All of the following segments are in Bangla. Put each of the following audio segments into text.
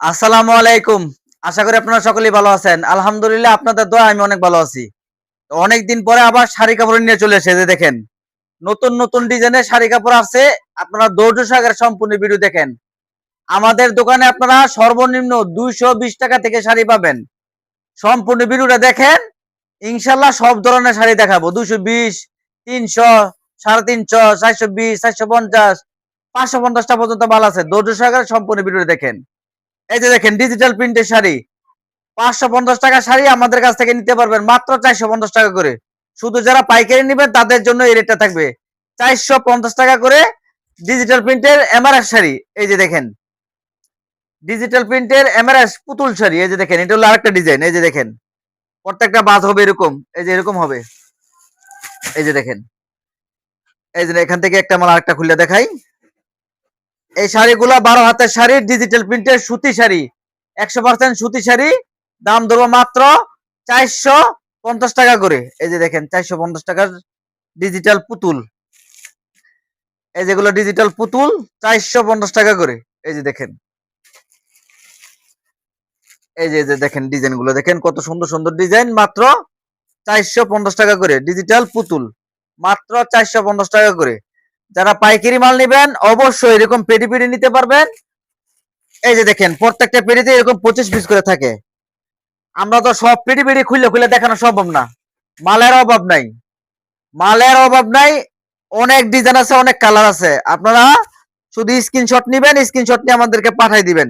আসসালামু আলাইকুম। আশা করি আপনারা সকলেই ভালো আছেন। আলহামদুলিল্লাহ আপনাদের দোয়া আমি অনেক ভালো আছি। তো অনেকদিন পরে আবার শাড়ি কাপড় নিয়ে চলে এসেছে, দেখেন। নতুন নতুন ডিজাইনের শাড়ি কাপড় আছে আপনারা ধৈর্য সাগর সম্পূর্ণ ভিডিও দেখেন। আমাদের দোকানে আপনারা সর্বনিম্ন দুইশো বিশ টাকা থেকে শাড়ি পাবেন। সম্পূর্ণ ভিডিওটা দেখেন। ইনশাল্লাহ সব ধরনের শাড়ি দেখাবো। দুইশো বিশ, তিনশো, সাড়ে তিনশো, চারশো বিশ, চারশো পঞ্চাশ, পাঁচশো পঞ্চাশটা পর্যন্ত মাল আছে। ধৈর্য সাগর সম্পূর্ণ ভিডিওটা দেখেন। এই যে দেখেন ডিজিটাল প্রিন্টের শাড়ি। পাঁচশো পঞ্চাশ টাকা শাড়ি আমাদের কাছ থেকে নিতে পারবেন, মাত্র চারশো পঞ্চাশ টাকা করে। শুধু যারা পাইকারি নেবেন, তাদের জন্য এই রেটটা থাকবে। চারশো পঞ্চাশ টাকা করে ডিজিটাল প্রিন্টের এমআরএস শাড়ি। এই যে দেখেন ডিজিটাল প্রিন্টের এমআরএস পুতুল শাড়ি। এই যে দেখেন, এটা হলো আরেকটা ডিজাইন এই যে দেখেন, প্রত্যেকটা বাজ হবে এরকম। এই যে এরকম হবে। এই যে দেখেন, এই যে এখান থেকে একটা মাল আরেকটা খুলে দেখাই। এই শাড়িগুলা বারো হাতের শাড়ি ডিজিটাল প্রিন্টের সুতি শাড়ি। একশো পার্সেন্ট সুতি শাড়ি, দাম ধরবো মাত্র চারশো পঞ্চাশ টাকা করে। এই যে দেখেন, চারশো পঞ্চাশ টাকার ডিজিটাল পুতুল। এই যেগুলো ডিজিটাল পুতুল, চারশো পঞ্চাশ টাকা করে। এই যে দেখেন। এই যে দেখেন ডিজাইনগুলো দেখেন কত সুন্দর সুন্দর ডিজাইন, মাত্র চারশো পঞ্চাশ টাকা করে। ডিজিটাল পুতুল, মাত্র চারশো পঞ্চাশ টাকা করে। যারা পাইকারি মাল নেবেন, অবশ্যই এরকম পেটি পেটি নিতে পারবেন। এই যে দেখেন, প্রত্যেকটা পেটিতে এরকম পঁচিশ পিস করে থাকে। আমরা তো সব পেটি পেটি খুলে খুলে দেখানো সম্ভব না। মালের অভাব নাই। মালের অভাব নাই, অনেক ডিজাইন আছে, অনেক কালার আছে। আপনারা শুধু স্ক্রিনশট নিবেন স্ক্রিনশট নিয়ে আমাদেরকে পাঠাই দিবেন।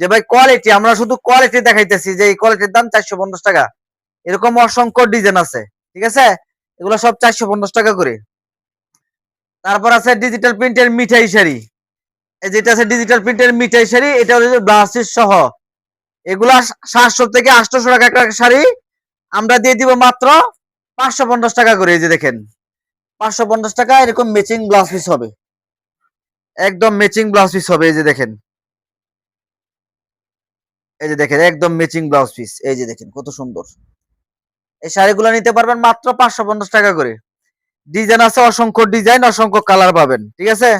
যে ভাই কোয়ালিটি আমরা শুধু কোয়ালিটি দেখাইতেছি যে এই কোয়ালিটির দাম চারশো পঞ্চাশ টাকা। এরকম অসংখ্য ডিজাইন আছে, ঠিক আছে? এগুলো সব চারশো পঞ্চাশ টাকা করে। তারপর আছে ডিজিটাল প্রিন্টের মিঠাই শাড়ি। এই যেটা আছে ডিজিটাল প্রিন্টের মিঠাই শাড়ি, এটা হচ্ছে ব্লাউজের সহ। এগুলা সাতশো থেকে আটশোশো টাকা একটা শাড়ি। আমরা দিয়ে দিব মাত্র পাঁচশো পঞ্চাশ টাকা করে, এই যে দেখেন। পাঁচশো পঞ্চাশ টাকা এরকম ম্যাচিং ব্লাউজ পিস হবে। একদম ম্যাচিং ব্লাউজ পিস হবে, এই যে দেখেন। এই যে দেখেন, একদম ম্যাচিং ব্লাউজ পিস এই যে দেখেন, কত সুন্দর। এই শাড়িগুলো নিতে পারবেন মাত্র পাঁচশো পঞ্চাশ টাকা করে। ডিজাইন আছে, অসংখ্য ডিজাইন অসংখ্য কালার পাবেন, ঠিক আছে?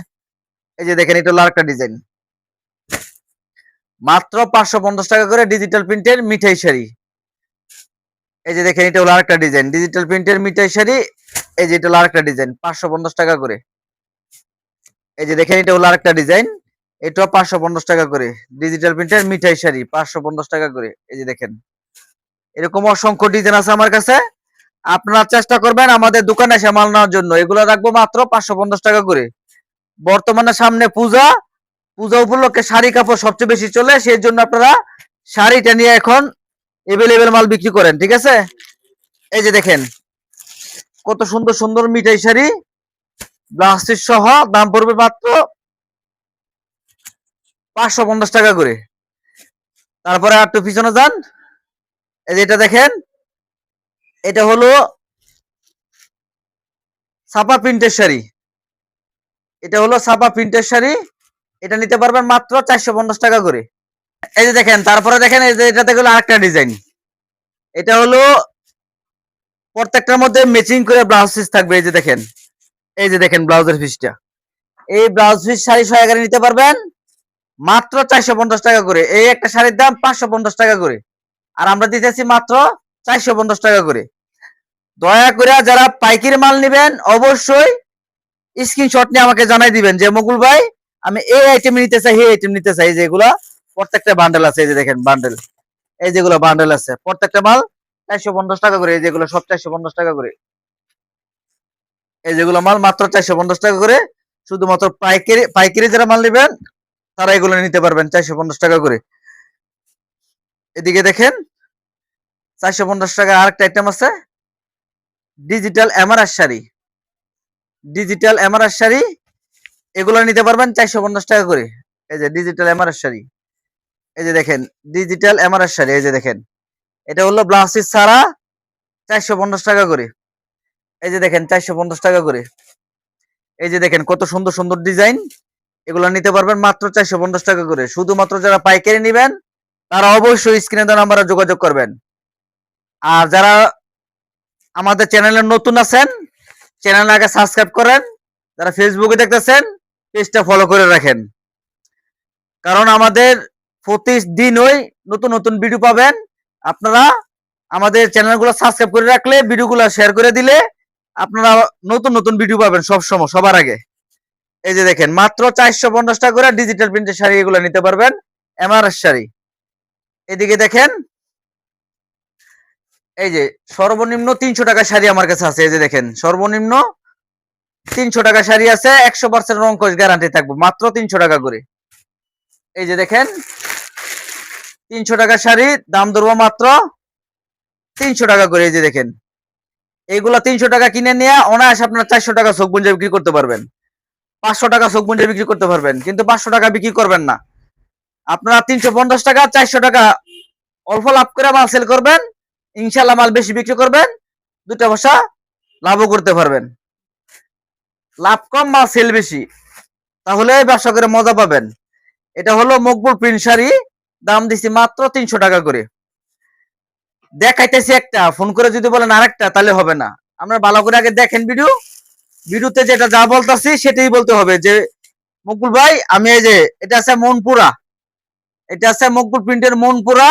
এই যে দেখেন, এটা হলো আরেকটা ডিজাইন মাত্র পাঁচশো পঞ্চাশ টাকা করে ডিজিটাল প্রিন্টের মিঠাই শাড়ি। এই যে দেখেন, এটা হলো আরেকটা ডিজাইন ডিজিটাল প্রিন্টের মিঠাই শাড়ি, এই যে এটা হলো ডিজাইন পাঁচশো পঞ্চাশ টাকা করে। এই যে দেখেন, এটা হলো আরেকটা ডিজাইন এটাও পাঁচশো পঞ্চাশ টাকা করে। ডিজিটাল প্রিন্টের মিঠাই শাড়ি, পাঁচশো পঞ্চাশ টাকা করে। এই যে দেখেন, এরকম অসংখ্য ডিজাইন আছে আমার কাছে। আপনারা চেষ্টা করবেন আমাদের দোকানে এসে মাল নেওয়ার জন্য। এগুলো রাখব মাত্র পাঁচশো পঞ্চাশ টাকা করে। বর্তমানে সামনে পূজা। পূজা উপলক্ষে শাড়ি কাপড় সবচেয়ে বেশি চলে, সেই জন্য আপনারা শাড়িটা নিয়ে এখন এভেলেবেল মাল বিক্রি করেন, ঠিক আছে? এই যে দেখেন, কত সুন্দর সুন্দর মিঠাই শাড়ি। ব্লাস্টিক সহ, দাম পড়বে মাত্র পাঁচশো পঞ্চাশ টাকা করে। তারপরে আর একটু পিছনে যান। এই যে এটা দেখেন এটা হলো ছাপা প্রিন্টের শাড়ি। এটা হলো ছাপা প্রিন্টের শাড়ি। এটা নিতে পারবেন মাত্র চারশো পঞ্চাশ টাকা করে। এই যে দেখেন, তারপরে দেখেন এই যে এটাতে হলো আরেকটা ডিজাইন। এটা হলো প্রত্যেকটার মধ্যে ম্যাচিং করে ব্লাউজ পিস থাকবে। এই যে দেখেন, এই যে দেখেন ব্লাউজের পিসটা এই ব্লাউজ পিস শাড়ি এগারো নিতে পারবেন মাত্র চারশো পঞ্চাশ টাকা করে। এই একটা শাড়ির দাম পাঁচশো পঞ্চাশ টাকা করে। আর আমরা দিতেছি মাত্র চারশো পঞ্চাশ টাকা করে। দয়া করে যারা পাইকারি মাল নেবেন, অবশ্যই স্ক্রিনশট নিয়ে আমাকে জানাই দিবেন যে, মুকুল ভাই, আমি এই আইটেম নিতে চাই, এই আইটেম নিতে চাই। যেগুলা প্রত্যেকটা বান্ডেল আছে, এই যে দেখেন বান্ডেল এই যেগুলো বান্ডেল আছে, প্রত্যেকটা মাল চারশো পঞ্চাশ টাকা করে, এই যেগুলো সব চারশো পঞ্চাশ টাকা করে। এই যেগুলো মাল মাত্র চারশো পঞ্চাশ টাকা করে, শুধুমাত্র পাইকারি পাইকারি যারা মাল নেবেন, তারা এগুলো নিতে পারবেন চারশো পঞ্চাশ টাকা করে। এদিকে দেখেন চারশো পঞ্চাশ টাকা আরেকটা আইটেম আছে। Digital MRS sari. Digital MRS sari, এগুলো নিতে পারবেন চারশো পঞ্চাশ টাকা করে। এই যে ডিজিটাল এমআরএস শাড়ি। এই যে দেখেন ডিজিটাল এমআরএস শাড়ি, এই যে দেখেন। এটা হলো ব্লাউসিস ছাড়া চারশো পঞ্চাশ টাকা করে। এই যে দেখেন, চারশো পঞ্চাশ টাকা করে। এই যে দেখেন, কত সুন্দর সুন্দর ডিজাইন। এগুলো নিতে পারবেন মাত্র চারশো পঞ্চাশ টাকা করে। শুধুমাত্র যারা পাইকারি নিবেন, তারা অবশ্যই স্ক্রিনে দেওয়া নাম্বারে যোগাযোগ করবেন। আর যারা আমাদের চ্যানেলে নতুন আছেন চ্যানেল আগে সাবস্ক্রাইব করেন, যারা ফেসবুকে দেখতেছেন পেজটা ফলো করে রাখেন। কারণ আমাদের প্রতিদিনই নতুন নতুন ভিডিও পাবেন। আপনারা আমাদের চ্যানেলগুলো সাবস্ক্রাইব করে রাখলে ভিডিওগুলো শেয়ার করে দিলে আপনারা নতুন নতুন ভিডিও পাবেন সব সময়, সবার আগে। এই যে দেখেন, মাত্র চারশো পঞ্চাশ টাকা করে ডিজিটাল প্রিন্টের শাড়ি এগুলো নিতে পারবেন, এমআরএস শাড়ি। এদিকে দেখেন এই যে সর্বনিম্ন তিনশো টাকা শাড়ি আমার কাছে আছে, এই যে দেখেন, সর্বনিম্ন তিনশো টাকা শাড়ি আছে, একশো পার্সেন্ট রং গ্যারান্টি থাকব, মাত্র তিনশো টাকা করে। এই যে দেখেন, তিনশো টাকা শাড়ি, দাম ধরবো মাত্র তিনশো টাকা করে, এই যে দেখেন। এইগুলা তিনশো টাকা কিনে নিয়ে অনায়াস আপনার চারশো টাকা চোখ বুঞ্জে বিক্রি করতে পারবেন। পাঁচশো টাকা চোখ বুঞ্জে বিক্রি করতে পারবেন, কিন্তু পাঁচশো টাকা বিক্রি করবেন না। আপনারা তিনশো পঞ্চাশ টাকা, চারশো টাকা অল্প লাভ করে মাল সেল করবেন ইনশাল্লাহ মাল বেশি বিক্রি করবেন দুটা পয়সা লাভও করতে পারবেন। লাভ কম, মাল সেল বেশি। তাহলে ব্যবসা করে মজা পাবেন। এটা হলো মকবুল প্রিন্ট শাড়ি, দাম দিছি মাত্র তিনশো টাকা করে। দেখাইতেছি একটা, ফোন করে যদি বলেন আরেকটা, তাহলে হবে না। আমরা ভালো করে আগে দেখেন ভিডিও ভিডিওতে যেটা যা বলতেছি, সেটাই বলতে হবে যে, মকবুল ভাই, আমি এই যে, এটা আছে মনপুরা। এটা আছে মকবুল প্রিন্টের মনপুরা।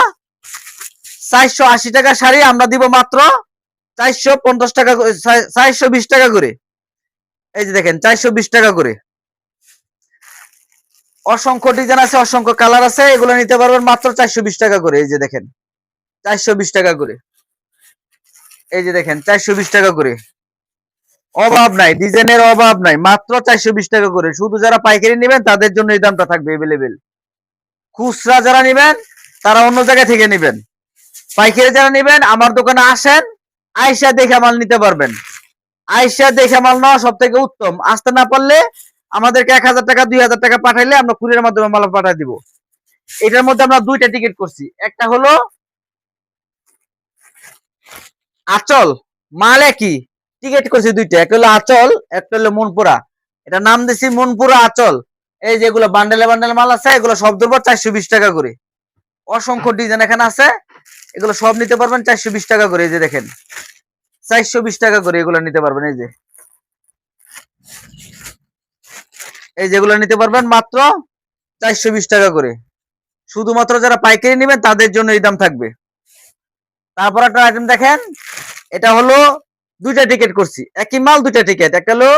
চারশো আশি টাকা শাড়ি আমরা দিব মাত্র চারশো পঞ্চাশ টাকা চারশো বিশ টাকা করে। এই যে দেখেন, চারশো বিশ টাকা করে। অসংখ্য ডিজাইন আছে, অসংখ্য কালার আছে, এগুলো নিতে পারবেন মাত্র চারশো বিশ টাকা করে। এই যে দেখেন, চারশো বিশ টাকা করে। এই যে দেখেন, চারশো বিশ টাকা করে। অভাব নাই, ডিজাইনের অভাব নাই, মাত্র চারশো বিশ টাকা করে। শুধু যারা পাইকারি নেবেন, তাদের জন্য এই দামটা থাকবে এভেলেবেল খুচরা যারা নেবেন, তারা অন্য জায়গা থেকে নেবেন। পাইকারি যারা নেবেন, আমার দোকানে আসেন, আইসা দেখে মাল নিতে পারবেন। আইসা দেখে মাল নেওয়া সব থেকে উত্তম। আসতে না পারলে আমাদেরকে এক হাজার টাকা, দুই হাজার টাকা পাঠাইলে আমরা কুরিয়ার মাধ্যমে মাল পাঠাই দিব। এটার মধ্যে আমরা দুইটা টিকিট করছি। একটা হলো আচল, মাল একই। টিকিট করছি দুইটা। একটা হলো আচল, একটা হলো মনপুরা। এটা নাম দিছি মনপুরা আচল। এই যেগুলো বান্ডেলে বান্ডেলে মাল আছে, এগুলো সব ধরবো চারশো বিশ টাকা করে। অসংখ্য ডিজাইন এখানে আছে। এগুলো সব নিতে পারবেন চারশো বিশ টাকা করে, এই যে দেখেন। চারশো বিশ টাকা করে এগুলো নিতে পারবেন, এই যে। এই যেগুলো নিতে পারবেন মাত্র চারশো বিশ টাকা করে। শুধুমাত্র যারা পাইকারি নেবেন, তাদের জন্য এই দাম থাকবে। তারপর একটা আইটেম দেখেন, এটা হলো দুইটা টিকিট করছি। একই মাল, দুইটা টিকিট একটা হলো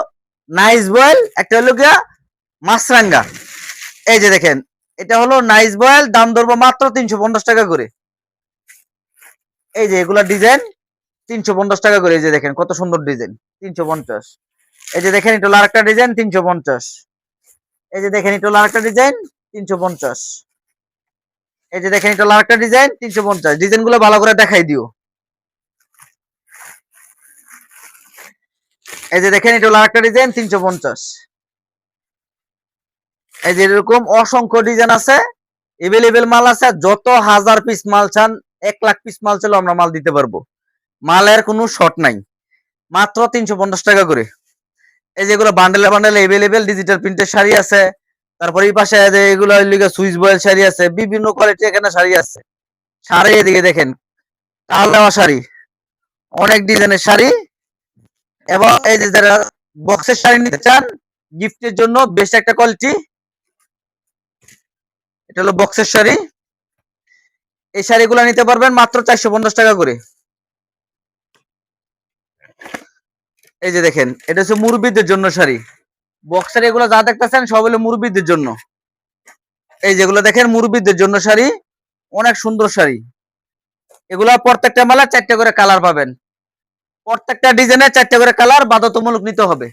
নাইস বয়েল একটা হলো গিয়া মাছরাঙ্গা এই যে দেখেন এটা হলো নাইস বয়েল দাম ধরবো মাত্র তিনশো পঞ্চাশ টাকা করে। এই যে এগুলা ডিজাইন তিনশো পঞ্চাশ টাকা করে, এই যে দেখেন কত সুন্দর ডিজাইন তিনশো পঞ্চাশ। এই যে দেখেন এটা আরেকটা ডিজাইন তিনশো পঞ্চাশ। এই যে দেখেন এটা আরেকটা ডিজাইন তিনশো পঞ্চাশ। এই যে দেখেন এটা হলো আরেকটা ডিজাইন তিনশো পঞ্চাশ। ডিজাইনগুলো ভালো করে দেখাই দিও। এই যে দেখেন এটা হলো আরেকটা ডিজাইন তিনশো পঞ্চাশ। এই যে এরকম অসংখ্য ডিজাইন আছে এভেলেবেল মাল আছে, যত হাজার পিস মাল চান, এক লাখ পিস মাল চাইলেও আমরা মাল দিতে পারব। মালের কোনো শর্ট নাই। মাত্র তিনশো পঞ্চাশ টাকা করে। এই যেগুলো বান্ডেলে বান্ডেলে এভেলেবেল ডিজিটাল প্রিন্টের শাড়ি আছে। তারপরে এই পাশে এগুলো সুইচ বয়েল শাড়ি আছে, বিভিন্ন কোয়ালিটি এখানে শাড়ি আছে। শাড়ি এদিকে দেখেন টাল দেওয়া শাড়ি। অনেক ডিজাইনের শাড়ি। এবং এই যে যারা বক্সের শাড়ি নিতে চান গিফটের জন্য বেশ একটা কোয়ালিটি এটা হলো বক্সের শাড়ি। এই শাড়িগুলো নিতে পারবেন মাত্র চারশো পঞ্চাশ টাকা করে। এই যে দেখেন, এটা হচ্ছে মুরব্বীদের জন্য শাড়ি। বক্সের এগুলো যা দেখতেছেন সব হলো মুরব্বীদের জন্য। এই যেগুলো দেখেন, মুরব্বীদের জন্য শাড়ি। অনেক সুন্দর শাড়ি। এগুলা প্রত্যেকটা মালা চারটে করে কালার পাবেন। প্রত্যেকটা ডিজাইনের চারটে করে কালার বাধ্যতামূলক নিতে হবে।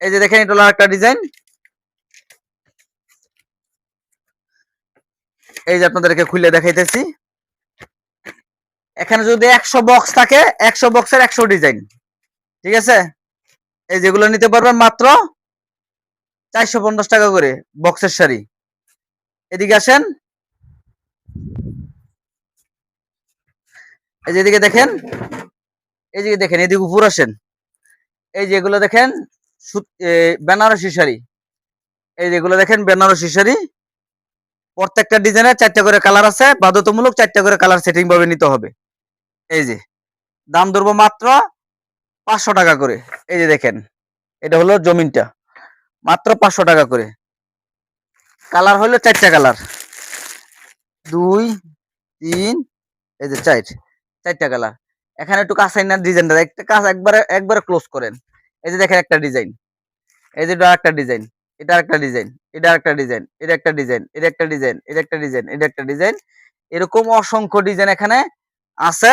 এই যে দেখেন, এটা হলো একটা ডিজাইন। এই যে আপনাদেরকে খুলে দেখাইতেছি। এখানে যদি একশো বক্স থাকে, একশো বক্সের একশো ডিজাইন ঠিক আছে? এই যেগুলো নিতে পারবেন মাত্র চারশো পঞ্চাশ টাকা করে বক্সের শাড়ি। এদিকে আসেন। এই যে এদিকে দেখেন। এই যে দেখেন, এদিকে উপর আসেন। এই যেগুলো দেখেন বেনারসি শাড়ি। এই যেগুলো দেখেন, বেনারসি শাড়ি। প্রত্যেকটা ডিজাইনের চারটে করে কালার আছে। বাধ্যতামূলক চারটে করে কালার সেটিং ভাবে নিতে হবে। এই যে, দাম ধরবো মাত্র পাঁচশো টাকা করে। এই যে দেখেন, এটা হলো জমিনটা। মাত্র পাঁচশো টাকা করে। কালার হলো চারটা কালার। দুই, তিন, এই যে চার, চারটা কালার। এখানে একটু কাঁচা না ডিজাইনটা। একটা কাজ একবারে একবারে ক্লোজ করেন। এই যে দেখেন একটা ডিজাইন। এই যে একটা ডিজাইন। এটা একটা ডিজাইন। এটা একটা ডিজাইন, এটা একটা ডিজাইন, এটা একটা ডিজাইন, এটা একটা ডিজাইন, এটা একটা ডিজাইন। এরকম অসংখ্য ডিজাইন এখানে আছে।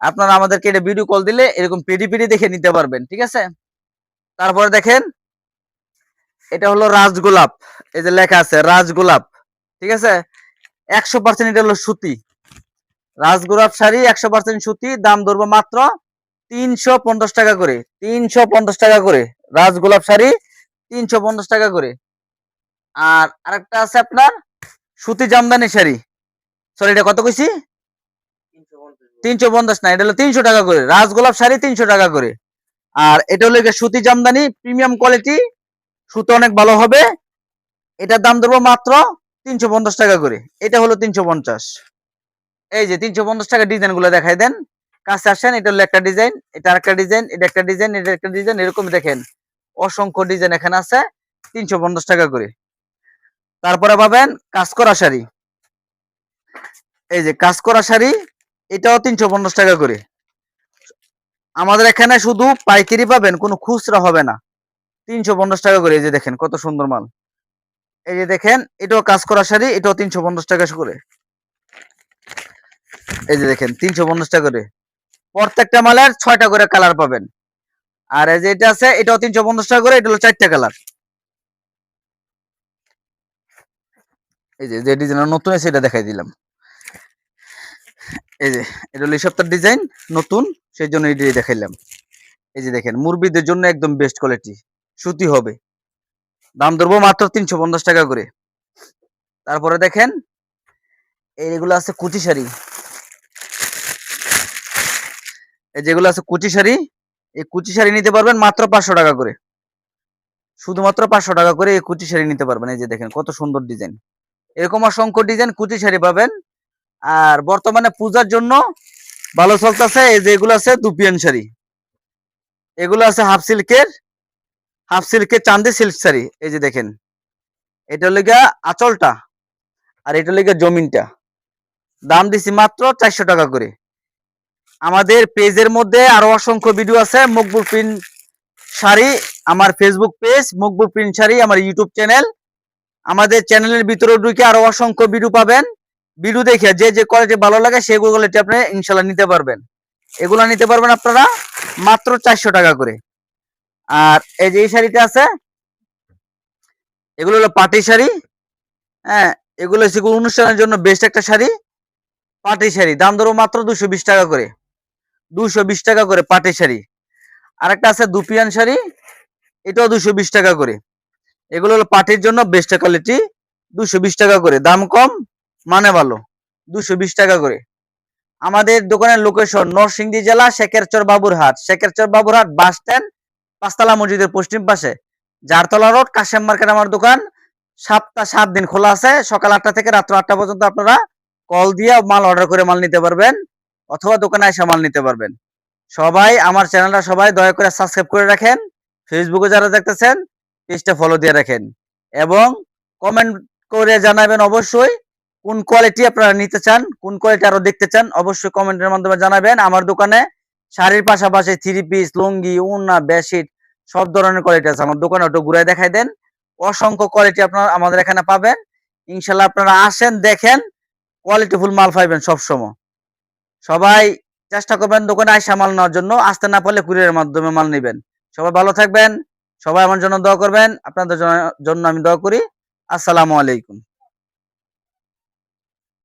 আপনারা আমাদেরকে এটা ভিডিও কল দিলে এরকম পেডি পেডি দেখে নিতে পারবেন, ঠিক আছে? তারপরে দেখেন, এটা হলো রাজগোলাপ, এই যে লেখা আছে রাজগোলাপ, ঠিক আছে? একশো পার্সেন্ট এটা হলো সুতি। রাজগোলাপ শাড়ি একশো পার্সেন্ট সুতি, দাম ধরবো মাত্র তিনশো পঞ্চাশ টাকা করে, তিনশো পঞ্চাশ টাকা করে। রাজগোলাপ শাড়ি তিনশো পঞ্চাশ টাকা করে। আর আরেকটা আছে আপনার সুতি জামদানি শাড়ি। সরি এটা কত কইছি? তিনশো পঞ্চাশ। না, এটা হলো তিনশো টাকা করে। রাজগোলাপ শাড়ি তিনশো টাকা করে। আর এটা হলো সুতি জামদানি, প্রিমিয়াম কোয়ালিটি, সুতো অনেক ভালো হবে। এটার দাম ধরবো মাত্র তিনশো পঞ্চাশ টাকা করে। এটা হলো তিনশো পঞ্চাশ। এই যে তিনশো পঞ্চাশ টাকা ডিজাইনগুলো দেখাই দেন। কাছে আসেন, এটা হলো একটা ডিজাইন, এটা একটা ডিজাইন, এটা একটা ডিজাইন, এটা একটা ডিজাইন, এরকম দেখেন। অসংখ্য ডিজাইন এখানে আছে, তিনশো পঞ্চাশ টাকা করে। তারপরে পাবেন কাজ করা শাড়ি। এই যে কাজ করা শাড়ি, এটাও তিনশো পঞ্চাশ টাকা করে। আমাদের এখানে শুধু পাইকারি পাবেন, কোনো খুচরা হবে না। তিনশো পঞ্চাশ টাকা করে, এই যে দেখেন কত সুন্দর মাল। এই যে দেখেন, এটাও কাজ করা শাড়ি, এটাও তিনশো পঞ্চাশ টাকা করে। এই যে দেখেন, তিনশো পঞ্চাশ টাকা করে। প্রত্যেকটা মালের ছয়টা করে কালার পাবেন। আর এই যে এটা আছে, এটাও তিনশো পঞ্চাশ টাকা করে, এটা হলো চারটা কালার। এই যে যে ডিজাইন নতুন আছে এটা দেখাই দিলাম। এই যে, এটা হলো এই সপ্তাহের ডিজাইন নতুন সেই জন্য এটাই দেখাইলাম। এই যে দেখেন মুরবিদের জন্য একদম বেস্ট কোয়ালিটি সুতি হবে। দাম ধরবো মাত্র তিনশো পঞ্চাশ টাকা করে। তারপরে দেখেন এইগুলো আছে কুচি শাড়ি। এই যেগুলো আছে কুচি শাড়ি, এই কুচি শাড়ি নিতে পারবেন মাত্র পাঁচশো টাকা করে। শুধুমাত্র পাঁচশো টাকা করে এই কুচি শাড়ি নিতে পারবেন। এই যে দেখেন, কত সুন্দর ডিজাইন এরকম অসংখ্য ডিজাইন কুচি শাড়ি পাবেন। আর বর্তমানে পূজার জন্য ভালো চলতেছে, এই যে এগুলো আছে দুপিয়ান শাড়ি। এগুলো আছে হাফ সিল্কের হাফ সিল্কের চান্দি সিল্ক শাড়ি, এই যে দেখেন। এটা হলো গিয়া আঁচলটা, আর এটা হলো গিয়া জমিনটা। দাম দিছি মাত্র চারশো টাকা করে। আমাদের পেজের মধ্যে আরও অসংখ্য ভিডিও আছে, মকবুল প্রিন্ট শাড়ি, আমার Facebook page Maqbool print sari, আমার ইউটিউব চ্যানেল আমাদের চ্যানেলের ভিতরে ঢুকে আরও অসংখ্য ভিডিও পাবেন। ভিডিও দেখে যে যে কোয়ালিটি ভালো লাগে সেগুলো কোয়ালিটি আপনি ইনশাল্লাহ নিতে পারবেন। এগুলো নিতে পারবেন আপনারা মাত্র চারশো টাকা করে। আর এই যে এই শাড়িটা আছে, এগুলো হলো পাটি শাড়ি। হ্যাঁ এগুলো অনুষ্ঠানের জন্য বেস্ট একটা শাড়ি, পাটি শাড়ি। দাম ধরো মাত্র দুশো বিশ টাকা করে। দুশো বিশ টাকা করে পাটি শাড়ি। আর একটা আছে দুপিয়ান শাড়ি, এটাও দুশো বিশ টাকা করে। এগুলো হলো পাটির জন্য বেস্ট কোয়ালিটি দুশো বিশ টাকা করে। দাম কম মানে ভালো দুশো বিশ টাকা করে। আমাদের দোকানের লোকেশন নরসিংদী জেলা, শেখেরচর বাবুরহাট। শেখেরচর বাবুরহাট বাস স্ট্যান্ড পাঁচতলা মসজিদের পশ্চিম পাশে। জারতলা রোড কাশেম মার্কেট আমার দোকান। সাতটা সাত দিন খোলা আছে। সকাল আটটা থেকে রাত্র আটটা পর্যন্ত আপনারা কল দিয়ে মাল অর্ডার করে মাল নিতে পারবেন, অথবা দোকানে এসে মাল নিতে পারবেন। সবাই, আমার চ্যানেলটা সবাই দয়া করে সাবস্ক্রাইব করে রাখেন। ফেসবুকে যারা দেখতেছেন পেজটা ফলো দিয়ে রাখেন। এবং কমেন্ট করে জানাবেন অবশ্যই কোন কোয়ালিটি আপনারা নিতে চান, কোন কোয়ালিটি আরও দেখতে চান, অবশ্যই কমেন্টের মাধ্যমে জানাবেন। আমার দোকানে শাড়ির পাশাপাশি থ্রি পিস লুঙ্গি উন্না বেডশিট সব ধরনের কোয়ালিটি আছে। আমার দোকানে একটু ঘুরে দেখাই দেন। অসংখ্য কোয়ালিটি আপনারা আমাদের এখানে পাবেন। ইনশাল্লাহ আপনারা আসেন, দেখেন কোয়ালিটিফুল মাল পাইবেন সবসময়। সবাই চেষ্টা করবেন দোকানে আইসা মাল নেওয়ার জন্য। আসতে না পারলে কুরিয়ারের মাধ্যমে মাল নেবেন। সবাই ভালো থাকবেন। সবাই আমার জন্য দোয়া করবেন। আপনাদের জন্য- আমি দোয়া করি। আসসালামু আলাইকুম।